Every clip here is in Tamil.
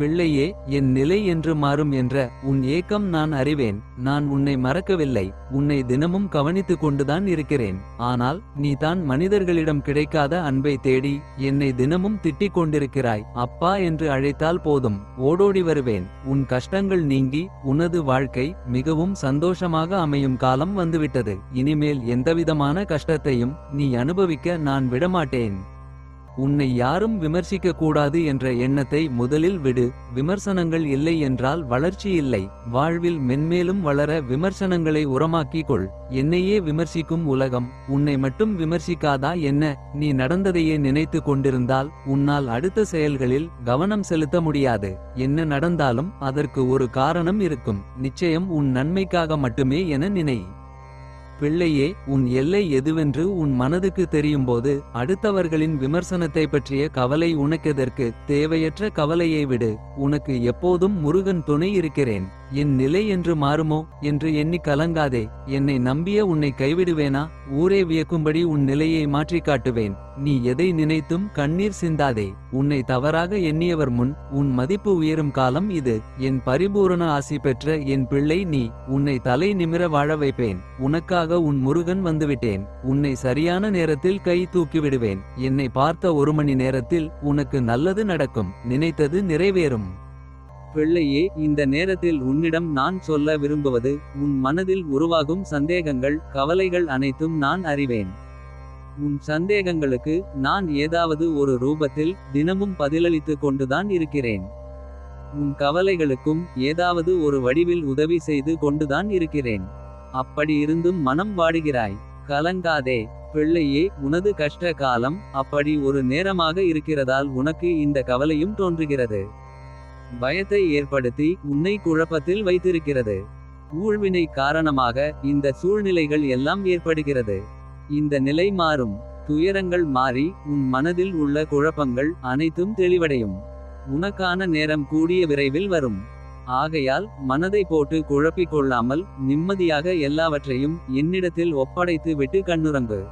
பிள்ளையே என் நிலை என்று மாறும் என்ற உன் ஏக்கம் நான் அறிவேன். நான் உன்னை மறக்கவில்லை. உன்னை தினமும் கவனித்துக் கொண்டுதான் இருக்கிறேன். ஆனால் நீ தான் மனிதர்களிடம் கிடைக்காத அன்பை தேடி என்னை தினமும் திட்டிக் கொண்டிருக்கிறாய். அப்பா என்று அழைத்தால் போதும். ஓடோடி வருவேன். உன் கஷ்டங்கள் நீங்கி உனது வாழ்க்கை மிகவும் சந்தோஷமாக அமையும் காலம் வந்துவிட்டது. இனிமேல் எந்தவிதமான கஷ்டத்தையும் நீ அனுபவிக்க நான் விடமாட்டேன். உன்னை யாரும் விமர்சிக்க கூடாது என்ற எண்ணத்தை முதலில் விடு. விமர்சனங்கள் இல்லை என்றால் வளர்ச்சி இல்லை. வாழ்வில் மென்மேலும் வளர விமர்சனங்களை உரமாக்கிக் கொள் என்னையே விமர்சிக்கும் உலகம் உன்னை மட்டும் விமர்சிக்காதா என்ன? நீ நடந்ததையே நினைத்து கொண்டிருந்தால் உன்னால் அடுத்த செயல்களில் கவனம் செலுத்த முடியாது. என்ன நடந்தாலும் அதற்கு ஒரு காரணம் இருக்கும். நிச்சயம் உன் நன்மைக்காக மட்டுமே என நினை. பிள்ளையே உன் எல்லை எதுவென்று உன் மனதுக்கு தெரியும்போது அடுத்தவர்களின் விமர்சனத்தை பற்றிய கவலை உனக்கெதற்கு? தேவையற்ற கவலையை விடு. உனக்கு எப்போதும் முருகன் துணை இருக்கிறேன். என் நிலை என்று மாறுமோ என்று எண்ணி கலங்காதே. என்னை நம்பிய உன்னை கைவிடுவேனா? ஊரே வியக்கும்படி உன் நிலையை மாற்றிக் காட்டுவேன். நீ எதை நினைத்தும் கண்ணீர் சிந்தாதே. உன்னை தவறாக எண்ணியவர் முன் உன் மதிப்பு உயரும் காலம் இது. என் பரிபூரண ஆசி பெற்ற என் பிள்ளை நீ. உன்னை தலை நிமிர வாழ வைப்பேன். உனக்காக உன் முருகன் வந்துவிட்டேன். உன்னை சரியான நேரத்தில் கை தூக்கிவிடுவேன் என்னை பார்த்த ஒரு மணி நேரத்தில் உனக்கு நல்லது நடக்கும். நினைத்தது நிறைவேறும். பிள்ளையே இந்த நேரத்தில் உன்னிடம் நான் சொல்ல விரும்புவது உன் மனதில் உருவாகும் சந்தேகங்கள் கவலைகள் அனைத்தும் நான் அறிவேன். உன் சந்தேகங்களுக்கு நான் ஏதாவது ஒரு ரூபத்தில் தினமும் பதிலளித்துக் கொண்டுதான் இருக்கிறேன். உன் கவலைகளுக்கும் ஏதாவது ஒரு வடிவில் உதவி செய்து கொண்டுதான் இருக்கிறேன். அப்படி இருந்தும் மனம் வாடுகிறாய். கலங்காதே பிள்ளையே உனது கஷ்ட காலம் அப்படி ஒரு நேரமாக இருக்கிறதால் உனக்கு இந்த கவலையும் தோன்றுகிறது. பயத்தை ஏற்படுத்தி உன்னை குழப்பத்தில் வைத்திருக்கிறது. ஊழ்வினை காரணமாக இந்த சூழ்நிலைகள் எல்லாம் ஏற்படுகிறது. இந்த நிலை மாறும். துயரங்கள் மாறி உன் மனதில் உள்ள குழப்பங்கள் அனைத்தும் தெளிவடையும். உனக்கான நேரம் கூடிய விரைவில் வரும். ஆகையால் மனதை போட்டு குழப்பிக் கொள்ளாமல் நிம்மதியாக எல்லாவற்றையும் என்னிடத்தில் ஒப்படைத்து விட்டு கண்ணுறங்கு.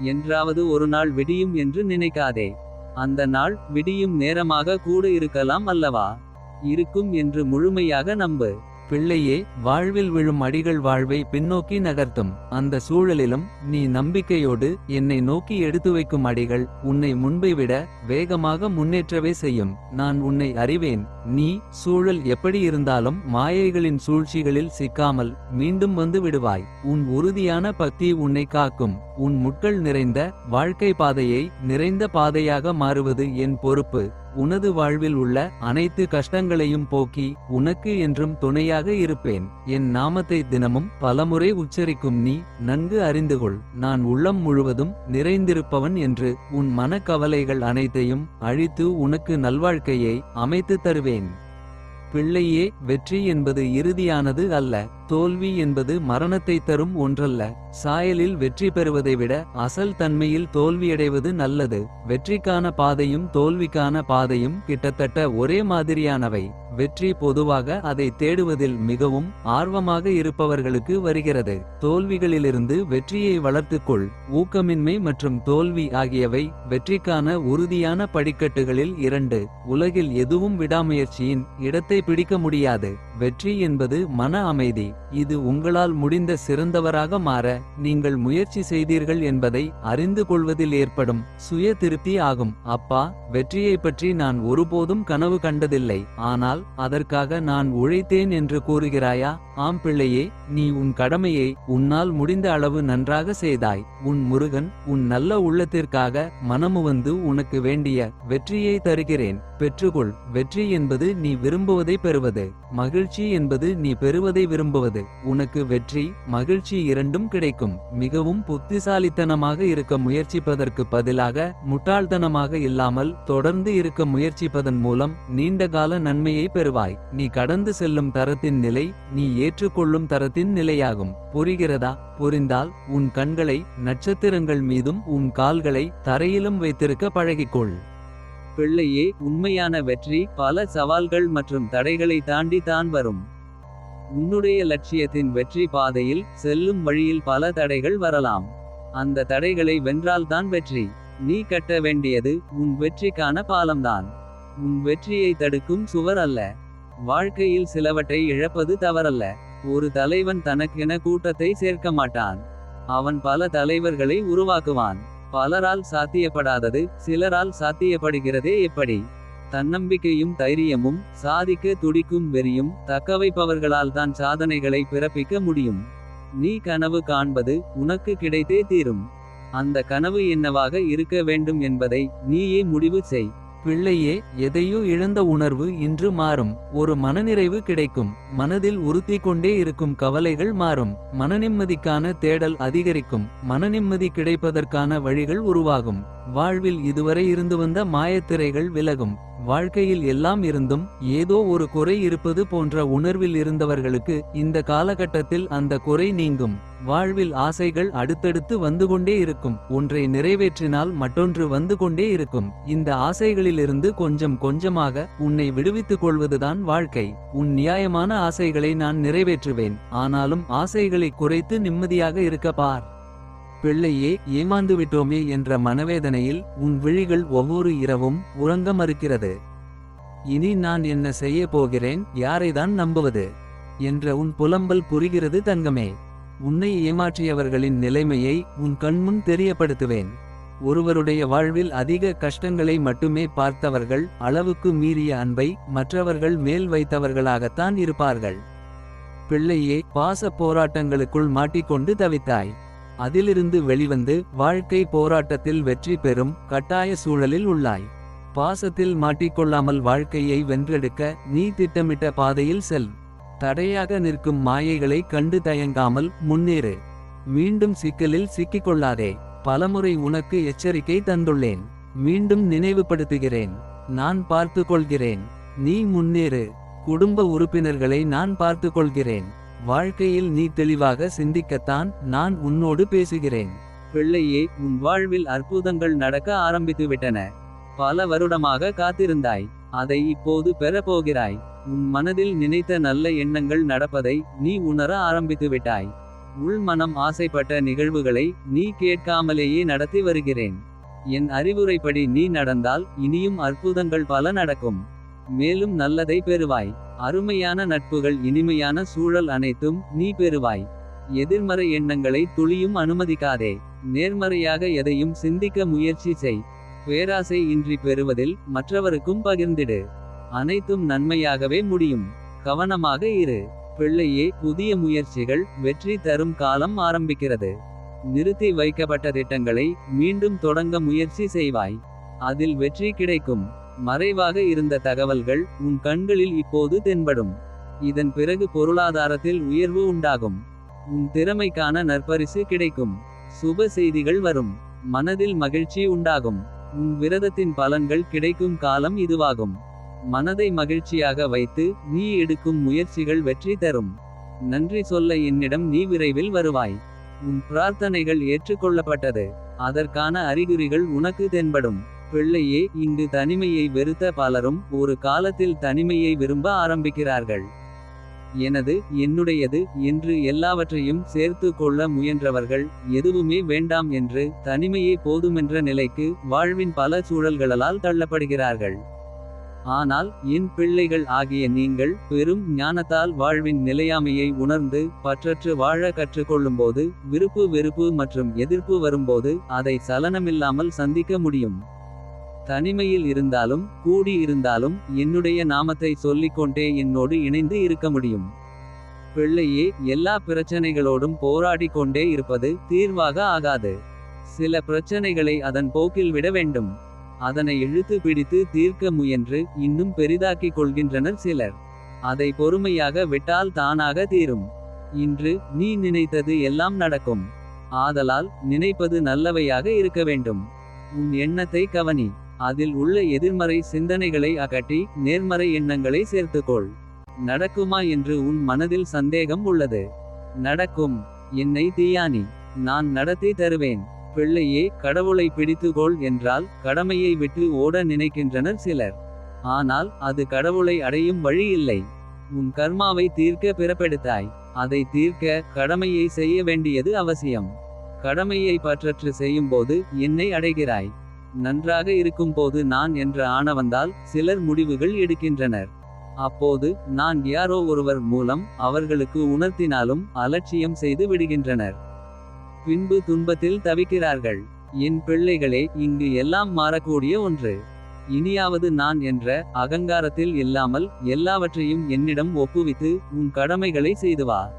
என்றாவது ஒரு நாள் விடியும் என்று நினைக்காதே. அந்த நாள் விடியும் நேரமாக கூட இருக்கலாம் அல்லவா? இருக்கும் என்று முழுமையாக நம்பு. பிள்ளையே வாழ்வில் விழும் அடிகள் வாழ்வை பின்னோக்கி நகர்த்தும். அந்த சூழலிலும் நீ நம்பிக்கையோடு என்னை நோக்கி எடுத்து வைக்கும் அடிகள் உன்னை முன்பை விட வேகமாக முன்னேற்றவே செய்யும். நான் உன்னை அறிவேன். நீ சூழல் எப்படி இருந்தாலும் மாயைகளின் சூழ்ச்சிகளில் சிக்காமல் மீண்டும் வந்து விடுவாய். உன் உறுதியான பக்தி உன்னை காக்கும். உன் முட்கள் நிறைந்த வாழ்க்கை பாதையை நிறைந்த பாதையாக மாறுவது என் பொறுப்பு. உனது வாழ்வில் உள்ள அனைத்து கஷ்டங்களையும் போக்கி உனக்கு என்றும் துணையாக இருப்பேன். என் நாமத்தை தினமும் பலமுறை உச்சரிக்கும் நீ நன்கு அறிந்துகொள் நான் உள்ளம் முழுவதும் நிறைந்திருப்பவன் என்று உன் மனக்கவலைகள் அனைத்தையும் அழித்து உனக்கு நல்வாழ்க்கையை அமைத்து தருவேன். பிள்ளையே வெற்றி என்பது இறுதியானது அல்ல. தோல்வி என்பது மரணத்தை தரும் ஒன்றல்ல. சாயலில் வெற்றி பெறுவதை விட அசல் தன்மையில் தோல்வியடைவது நல்லது. வெற்றிக்கான பாதையும் தோல்விக்கான பாதையும் கிட்டத்தட்ட ஒரே மாதிரியானவை. வெற்றி பொதுவாக அதை தேடுவதில் மிகவும் ஆர்வமாக இருப்பவர்களுக்கு வருகிறது. தோல்விகளிலிருந்து வெற்றியை வளர்த்துக்கொள். ஊக்கமின்மை மற்றும் தோல்வி ஆகியவை வெற்றிக்கான உறுதியான படிக்கட்டுகளில் இரண்டு. உலகில் எதுவும் விடாமுயற்சியின் இடத்தை பிடிக்க முடியாது. வெற்றி என்பது மன அமைதி. இது உங்களால் முடிந்த சிறந்தவராக மாற நீங்கள் முயற்சி செய்தீர்கள் என்பதை அறிந்து கொள்வதில் ஏற்படும் சுய திருப்தி ஆகும். அப்பா வெற்றியை பற்றி நான் ஒருபோதும் கனவு கண்டதில்லை. ஆனால் அதற்காக நான் உழைத்தேன் என்று கூறுகிறாயா? ஆம் பிள்ளையே நீ உன் கடமையை உன்னால் முடிந்த அளவு நன்றாக செய்தாய். உன் முருகன் உன் நல்ல உள்ளத்திற்காக மனமுவந்து உனக்கு வேண்டிய வெற்றியை தருகிறேன். பெற்றுக்கொள் வெற்றி என்பது நீ விரும்புவதை பெறுவது. மகிழ்ச்சி என்பது நீ பெறுவதை விரும்புவது. உனக்கு வெற்றி மகிழ்ச்சி இரண்டும் கிடைக்கும். மிகவும் புத்திசாலித்தனமாக இருக்க முயற்சிப்பதற்கு பதிலாக முட்டாள்தனமாக இல்லாமல் தொடர்ந்து இருக்க முயற்சிப்பதன் மூலம் நீண்டகால நன்மையை பெறுவாய். நீ கடந்து செல்லும் தரத்தின் நிலை நீ ஏற்றுக்கொள்ளும் தரத்தின் நிலையாகும். புரிகிறதா? புரிந்தால் உன் கண்களை நட்சத்திரங்கள் மீதும் உன் கால்களை தரையிலும் வைத்திருக்க பழகிக்கொள். பிள்ளையே உண்மையான வெற்றி பல சவால்கள் மற்றும் தடைகளை தாண்டி தான் வரும். உன்னுடைய லட்சியத்தின் வெற்றி பாதையில் செல்லும் வழியில் பல தடைகள் வரலாம். அந்த தடைகளை வென்றால்தான் வெற்றி. நீ கட்ட வேண்டியது உன் வெற்றிக்கான பாலம்தான். உன் வெற்றியை தடுக்கும் சுவர் அல்ல. வாழ்க்கையில் சிலவற்றை இழப்பது தவறல்ல. ஒரு தலைவன் தனக்கென கூட்டத்தை சேர்க்க மாட்டான். அவன் பல தலைவர்களை உருவாக்குவான். பலரால் சாத்தியப்படாதது சிலரால் சாத்தியப்படுகிறதே எப்படி? தன்னம்பிக்கையும் தைரியமும் சாதிக்க துடிக்கும் வெறியும் தக்கவைப்பவர்களால் தான் சாதனைகளை பிறப்பிக்க முடியும். நீ கனவு காண்பது உனக்கு கிடைத்தே தீரும். அந்த கனவு என்னவாக இருக்க வேண்டும் என்பதை நீயே முடிவு செய். பிள்ளையே எதையோ இழந்த உணர்வு இன்று மாறும். ஒரு மனநிறைவு கிடைக்கும். மனதில் உறுத்தி கொண்டே இருக்கும் கவலைகள் மாறும். மனநிம்மதிக்கான தேடல் அதிகரிக்கும். மனநிம்மதி கிடைப்பதற்கான வழிகள் உருவாகும். வாழ்வில் இதுவரை இருந்து வந்த மாயத்திரைகள் விலகும். வாழ்க்கையில் எல்லாம் இருந்தும் ஏதோ ஒரு குறை இருப்பது போன்ற உணர்வில் இருந்தவர்களுக்கு இந்த காலகட்டத்தில் அந்த குறை நீங்கும். வாழ்வில் ஆசைகள் அடுத்தடுத்து வந்து கொண்டே இருக்கும். ஒன்றை நிறைவேற்றினால் மற்றொன்று வந்து கொண்டே இருக்கும். இந்த ஆசைகளிலிருந்து கொஞ்சம் கொஞ்சமாக உன்னை விடுவித்துக் கொள்வதுதான் வாழ்க்கை. உன் நியாயமான ஆசைகளை நான் நிறைவேற்றுவேன். ஆனாலும் ஆசைகளை குறைத்து நிம்மதியாக இருக்க பார். பிள்ளையே ஏமாந்துவிட்டோமே என்ற மனவேதனையில் உன் விழிகள் ஒவ்வொரு இரவும் உறங்க மறுக்கிறது. இனி நான் என்ன செய்ய போகிறேன் யாரைதான் நம்புவது? என்ற உன் புலம்பல் புரிகிறது தங்கமே. உன்னை ஏமாற்றியவர்களின் நிலைமையை உன் கண்முன் தெரியப்படுத்துவேன். ஒருவருடைய வாழ்வில் அதிக கஷ்டங்களை மட்டுமே பார்த்தவர்கள் அளவுக்கு மீறிய அன்பை மற்றவர்கள் மேல் வைத்தவர்களாகத்தான் இருப்பார்கள். பிள்ளையே பாச போராட்டங்களுக்குள் மாட்டிக்கொண்டு தவித்தாய். அதிலிருந்து வெளிவந்து வாழ்க்கை போராட்டத்தில் வெற்றி பெறும் கட்டாய சூழலில் உள்ளாய். பாசத்தில் மாட்டிக்கொள்ளாமல் வாழ்க்கையை வென்றெடுக்க நீ திட்டமிட்ட பாதையில் செல். தடையாக நிற்கும் மாயைகளை கண்டு தயங்காமல் முன்னேறு. மீண்டும் சிக்கலில் சிக்கிக்கொள்ளாதே. பலமுறை உனக்கு எச்சரிக்கை தந்துள்ளேன். மீண்டும் நினைவுபடுத்துகிறேன். நான் பார்த்து கொள்கிறேன் நீ முன்னேறு. குடும்ப உறுப்பினர்களை நான் பார்த்து கொள்கிறேன் வாழ்க்கையில் நீ தெளிவாக சிந்திக்கத்தான் நான் உன்னோடு பேசுகிறேன். பிள்ளையே உன் வாழ்வில் அற்புதங்கள் நடக்க ஆரம்பித்துவிட்டன. பல வருடமாக காத்திருந்தாய். அதை இப்போது பெறப்போகிறாய். உன் மனதில் நினைத்த நல்ல எண்ணங்கள் நடப்பதை நீ உணர ஆரம்பித்து விட்டாய் உள் மனம் ஆசைப்பட்ட நிகழ்வுகளை நீ கேட்காமலேயே நடத்தி வருகிறேன். என் அறிவுரைப்படி நீ நடந்தால் இனியும் அற்புதங்கள் பல நடக்கும். மேலும் நல்லதை பெறுவாய். அருமையான நட்புகள் இனிமையான சூழல் அனைத்தும் நீ பெறுவாய். எதிர்மறை எண்ணங்களை துளியும் அனுமதிக்காதே. நேர்மறையாக எதையும் சிந்திக்க முயற்சி செய். பேராசை இன்றி பெறுவதில் மற்றவருக்கும் பகிர்ந்திடு. அனைத்தும் நன்மையாகவே முடியும். கவனமாக இரு. பிள்ளையே புதிய முயற்சிகள் வெற்றி தரும் காலம் ஆரம்பிக்கிறது. நிறுத்தி வைக்கப்பட்ட திட்டங்களை மீண்டும் தொடங்க முயற்சி செய்வாய். அதில் வெற்றி கிடைக்கும். மறைவாக இருந்த தகவல்கள் உன் கண்களில் இப்போது தென்படும். இதன் பிறகு பொருளாதாரத்தில் உயர்வு உண்டாகும். உன் திறமைக்கான நற்பரிசு கிடைக்கும். சுப செய்திகள் வரும். மனதில் மகிழ்ச்சி உண்டாகும். உன் விரதத்தின் பலன்கள் கிடைக்கும் காலம் இதுவாகும். மனதை மகிழ்ச்சியாக வைத்து நீ எடுக்கும் முயற்சிகள் வெற்றி தரும். நன்றி சொல்ல என்னிடம் நீ விரைவில் வருவாய். உன் பிரார்த்தனைகள் ஏற்றுக்கொள்ளப்பட்டது. அதற்கான அறிகுறிகள் உனக்கு தென்படும். பிள்ளையே இங்கு தனிமையை வெறுத்த பலரும் ஒரு காலத்தில் தனிமையை விரும்ப ஆரம்பிக்கிறார்கள். எனது என்னுடையது என்று எல்லாவற்றையும் சேர்த்து கொள்ள முயன்றவர்கள் எதுவுமே வேண்டாம் என்று தனிமையே போதுமென்ற நிலைக்கு வாழ்வின் பல சூழல்களால் தள்ளப்படுகிறார்கள். ஆனால் என் பிள்ளைகள் ஆகிய நீங்கள் பெரும் ஞானத்தால் வாழ்வின் நிலையாமையை உணர்ந்து பற்றற்று வாழ கற்றுக்கொள்ளும்போது விருப்பு வெறுப்பு மற்றும் எதிர்ப்பு வரும்போது அதை சலனமில்லாமல் சந்திக்க முடியும். தனிமையில் இருந்தாலும் கூடி இருந்தாலும் என்னுடைய நாமத்தை சொல்லிக்கொண்டே என்னோடு இணைந்து இருக்க முடியும். பிள்ளையே எல்லா பிரச்சனைகளோடும் போராடி கொண்டே இருப்பது தீர்வாக ஆகாது. சில பிரச்சனைகளை அதன் போக்கில் விட வேண்டும். அதனை இழுத்து பிடித்து தீர்க்க முயன்று இன்னும் பெரிதாக்கிக் கொள்கின்றனர் சிலர். அதை பொறுமையாக விட்டால் தானாக தீரும். இன்று நீ நினைத்தது எல்லாம் நடக்கும். ஆதலால் நினைப்பது நல்லவையாக இருக்க வேண்டும். உன் எண்ணத்தை கவனி. அதில் உள்ள எதிர்மறை சிந்தனைகளை அகட்டி நேர்மறை எண்ணங்களை சேர்த்துக்கொள். நடக்குமா என்று உன் மனதில் சந்தேகம் உள்ளது. நடக்கும். என்னை தீயானி. நான் நடத்தி தருவேன். பிள்ளையே கடவுளை பிடித்துக்கொள் என்றால் கடமையை விட்டு ஓட நினைக்கின்றனர் சிலர். ஆனால் அது கடவுளை அடையும் வழி இல்லை. உன் கர்மாவை தீர்க்க பிறப்பெடுத்தாய். அதை தீர்க்க கடமையை செய்ய வேண்டியது அவசியம். கடமையை பற்றற்று செய்யும்போது என்னை அடைகிறாய். நன்றாக இருக்கும்போது நான் என்ற ஆணவந்தால் சிலர் முடிவுகள் எடுக்கின்றனர். அப்போது நான் யாரோ ஒருவர் மூலம் அவர்களுக்கு உணர்த்தினாலும் அலட்சியம் செய்து விடுகின்றனர். பின்பு துன்பத்தில் தவிக்கிறார்கள். என் பிள்ளைகளே இங்கு எல்லாம் மாறக்கூடிய ஒன்று. இனியாவது நான் என்ற அகங்காரத்தில் இல்லாமல் எல்லாவற்றையும் என்னிடம் ஒப்புவித்து உன் கடமைகளை செய்து வா.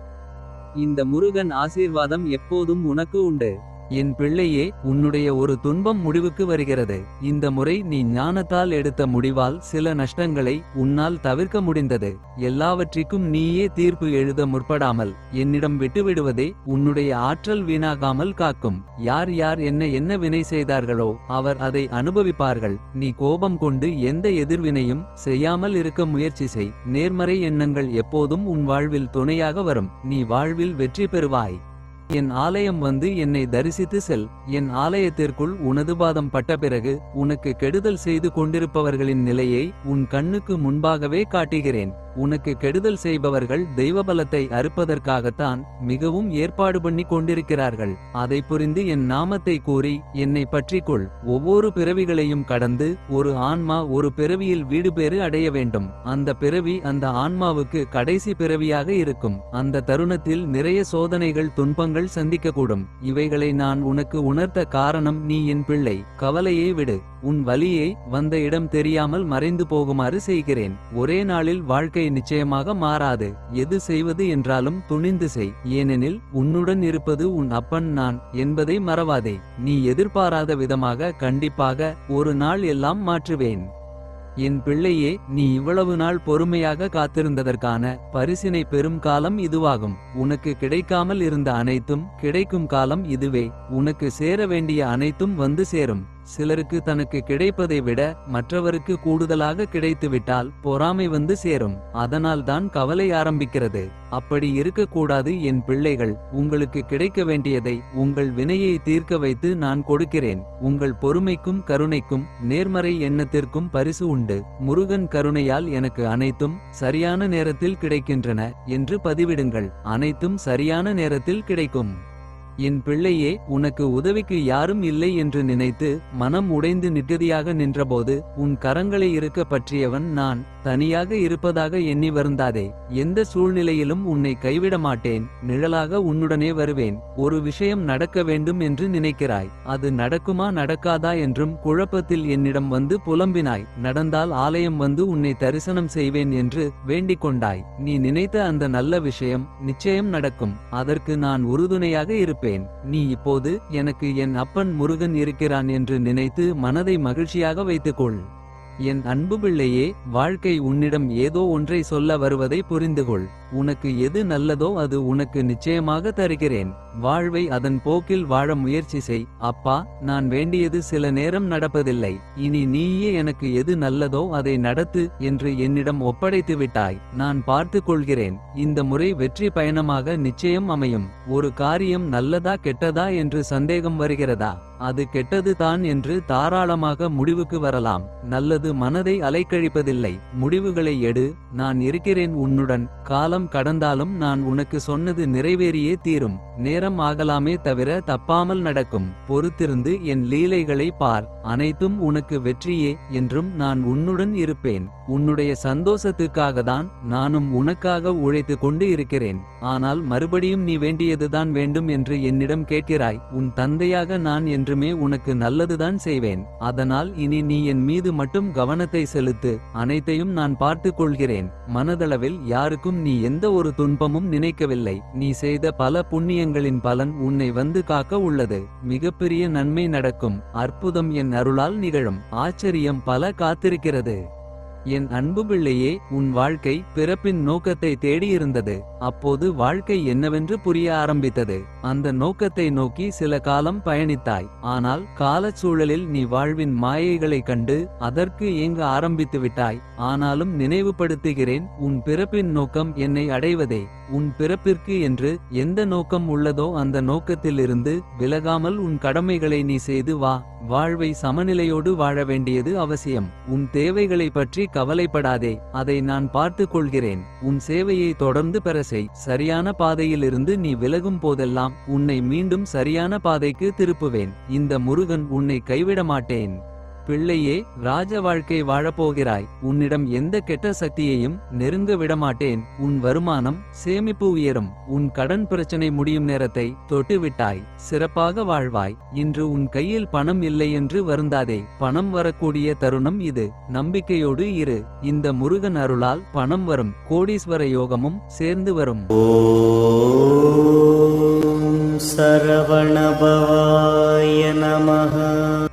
இந்த முருகன் ஆசீர்வாதம் எப்போதும் உனக்கு உண்டு. என் பிள்ளையே உன்னுடைய ஒரு துன்பம் முடிவுக்கு வருகிறது. இந்த முறை நீ ஞானத்தால் எடுத்த முடிவால் சில நஷ்டங்களை உன்னால் தவிர்க்க முடிந்தது. எல்லாவற்றிற்கும் நீயே தீர்ப்பு எழுத முற்படாமல். என்னிடம் விட்டுவிடுவதே உன்னுடைய ஆற்றல் வீணாகாமல் காக்கும். யார் யார் என்ன என்ன வினை செய்தார்களோ அவர் அதை அனுபவிப்பார்கள். நீ கோபம் கொண்டு எந்த எதிர்வினையும் செய்யாமல் இருக்க முயற்சி செய். நேர்மறை எண்ணங்கள் எப்போதும் உன் வாழ்வில் துணையாக வரும். நீ வாழ்வில் வெற்றி பெறுவாய். என் ஆலயம் வந்து என்னை தரிசித்து செல். என் ஆலயத்திற்குள் உனது பாதம் பட்ட பிறகு உனக்கு கெடுதல் செய்து கொண்டிருப்பவர்களின் நிலையை உன் கண்ணுக்கு முன்பாகவே காட்டுகிறேன். உனக்கு கெடுதல் செய்பவர்கள் தெய்வபலத்தை அறுப்பதற்காகத்தான் மிகவும் ஏற்பாடு பண்ணி கொண்டிருக்கிறார்கள். அதை புரிந்து என் நாமத்தை கூறி என்னை பற்றிக்கொள். ஒவ்வொரு பிறவிகளையும் கடந்து ஒரு ஆன்மா ஒரு பிறவியில் வீடு பேறு அடைய வேண்டும். அந்த பிறவி அந்த ஆன்மாவுக்கு கடைசி பிறவியாக இருக்கும். அந்த தருணத்தில் நிறைய சோதனைகள் துன்பங்கள் சந்திக்கக்கூடும். இவைகளை நான் உனக்கு உணர்த்த காரணம் நீ என் பிள்ளை. கவலையை விடு. உன் வலியை வந்த இடம் தெரியாமல் மறைந்து போகுமாறு செய்கிறேன். ஒரே நாளில் வாழ்க்கை நிச்சயமாக மாறாது. எது செய்வது என்றாலும் துணிந்து செய். ஏனெனில் உன்னுடன் இருப்பது உன் அப்பன் நான் என்பதை மறவாதே. நீ எதிர்பாராத விதமாக கண்டிப்பாக ஒரு நாள் எல்லாம் மாற்றுவேன். என் பிள்ளையே நீ இவ்வளவு நாள் பொறுமையாக காத்திருந்ததற்கான பரிசினை பெறும் காலம் இதுவாகும். உனக்கு கிடைக்காமல் இருந்த அனைத்தும் கிடைக்கும் காலம் இதுவே. உனக்கு சேர வேண்டிய அனைத்தும் வந்து சேரும். சிலருக்கு தனக்கு கிடைப்பதை விட மற்றவருக்கு கூடுதலாக கிடைத்துவிட்டால் பொறாமை வந்து சேரும். அதனால் தான் கவலை ஆரம்பிக்கிறது. அப்படி இருக்கக்கூடாது என் பிள்ளைகள் உங்களுக்கு கிடைக்க வேண்டியதை உங்கள் வினையை தீர்க்க வைத்து நான் கொடுக்கிறேன். உங்கள் பொறுமைக்கும் கருணைக்கும் நேர்மறை எண்ணத்திற்கும் பரிசு உண்டு. முருகன் கருணையால் எனக்கு அனைத்தும் சரியான நேரத்தில் கிடைக்கின்றன என்று பதிவிடுங்கள். அனைத்தும் சரியான நேரத்தில் கிடைக்கும். என் பிள்ளையே உனக்கு உதவிக்கு யாரும் இல்லை என்று நினைத்து மனம் உடைந்து நிட்டதியாக நின்றபோது உன் கரங்களை இருக்க பற்றியவன் நான் தனியாக இருப்பதாக எண்ணி வருந்தாதே. எந்த சூழ்நிலையிலும் உன்னை கைவிட மாட்டேன் நிழலாக உன்னுடனே வருவேன். ஒரு விஷயம் நடக்க வேண்டும் என்று நினைக்கிறாய் அது நடக்குமா நடக்காதா என்றும் குழப்பத்தில் என்னிடம் வந்து புலம்பினாய். நடந்தால் ஆலயம் வந்து உன்னை தரிசனம் செய்வேன் என்று வேண்டிக் கொண்டாய். நீ நினைத்த அந்த நல்ல விஷயம் நிச்சயம் நடக்கும் அதற்கு நான் உறுதுணையாக இருப்பேன். நீ இப்போது எனக்கு என் அப்பன் முருகன் இருக்கிறான் என்று நினைத்து மனதை மகிழ்ச்சியாக வைத்துக்கொள். என் அன்பு பிள்ளையே வாழ்க்கை உன்னிடம் ஏதோ ஒன்றை சொல்ல வருவதை புரிந்துகொள். உனக்கு எது நல்லதோ அது உனக்கு நிச்சயமாக தருகிறேன். வாழ்வை அதன் போக்கில் வாழ முயற்சி செய். அப்பா நான் வேண்டியது சில நேரம் நடப்பதில்லை. இனி நீயே எனக்கு எது நல்லதோ அதை நடத்து என்று என்னிடம் ஒப்படைத்து விட்டாய். நான் பார்த்து கொள்கிறேன். இந்த முறை வெற்றி பயணமாக நிச்சயம் அமையும். ஒரு காரியம் நல்லதா கெட்டதா என்று சந்தேகம் வருகிறதா? அது கெட்டது தான் என்று தாராளமாக முடிவுக்கு வரலாம். நல்லது மனதை அலைக்கழிப்பதில்லை. முடிவுகளை எடு. நான் இருக்கிறேன் உன்னுடன். காலம் கடந்தாலும் நான் உனக்கு சொன்னது நிறைவேறியே தீரும். நேரம் ஆகலாமே தவிர தப்பாமல் நடக்கும். பொறுத்திருந்து என் லீலைகளை பார். அனைத்தும் உனக்கு வெற்றியே என்றும் நான் உன்னுடன் இருப்பேன். உன்னுடைய சந்தோஷத்துக்காக தான் நானும் உனக்காக உழைத்து கொண்டு இருக்கிறேன். ஆனால் மறுபடியும் நீ வேண்டியதுதான் வேண்டும் என்று என்னிடம் கேட்கிறாய். உன் தந்தையாக நான் என்றுமே உனக்கு நல்லதுதான் செய்வேன். அதனால் இனி நீ என் மீது மட்டும் கவனத்தை செலுத்து. அனைத்தையும் நான் பார்த்து கொள்கிறேன் மனதளவில் யாருக்கும் நீ எந்த ஒரு துன்பமும் நினைக்கவில்லை. நீ செய்த பல புண்ணியங்களின் பலன் உன்னை வந்து காக்க உள்ளது. மிகப்பெரிய நன்மை நடக்கும். அற்புதம் என் அருளால் நிகழும். ஆச்சரியம் பல காத்திருக்கிறது. என் அன்பு பிள்ளையே உன் வாழ்க்கை பிறப்பின் நோக்கத்தை தேடியிருந்தது. அப்போது வாழ்க்கை என்னவென்று புரிய ஆரம்பித்தது. அந்த நோக்கத்தை நோக்கி சில காலம் பயணித்தாய். ஆனால் காலச்சூழலில் நீ வாழ்வின் மாயைகளைக் கண்டு அதற்கு ஏங்க ஆரம்பித்து விட்டாய் ஆனாலும் நினைவுபடுத்துகிறேன் உன் பிறப்பின் நோக்கம் என்னை அடைவதே. உன் பிறப்பிற்கு என்று எந்த நோக்கம் உள்ளதோ அந்த நோக்கத்திலிருந்து விலகாமல் உன் கடமைகளை நீ செய்து வா. வாழ்வை சமநிலையோடு வாழ வேண்டியது அவசியம். உன் தேவைகளை பற்றி கவலைப்படாதே. அதை நான் பார்த்து கொள்கிறேன். உன் சேவையை தொடர்ந்து பெற செய். சரியான பாதையிலிருந்து நீ விலகும் போதெல்லாம் உன்னை மீண்டும் சரியான பாதைக்கு திருப்புவேன். இந்த முருகன் உன்னை கைவிட மாட்டேன் பிள்ளையே ராஜ வாழ்க்கை வாழப்போகிறாய். உன்னிடம் எந்த கெட்ட சக்தியையும் நெருங்க விடமாட்டேன். உன் வருமானம் சேமிப்பு உயரும். உன் கடன் பிரச்சனை முடியும் நேரத்தை தொட்டுவிட்டாய். சிறப்பாக வாழ்வாய். இன்று உன் கையில் பணம் இல்லை என்று வருந்தாதே. பணம் வரக்கூடிய தருணம் இது. நம்பிக்கையோடு இரு. இந்த முருகன் அருளால் பணம் வரும். கோடீஸ்வர யோகமும் சேர்ந்து வரும். சரவணபவாய நமக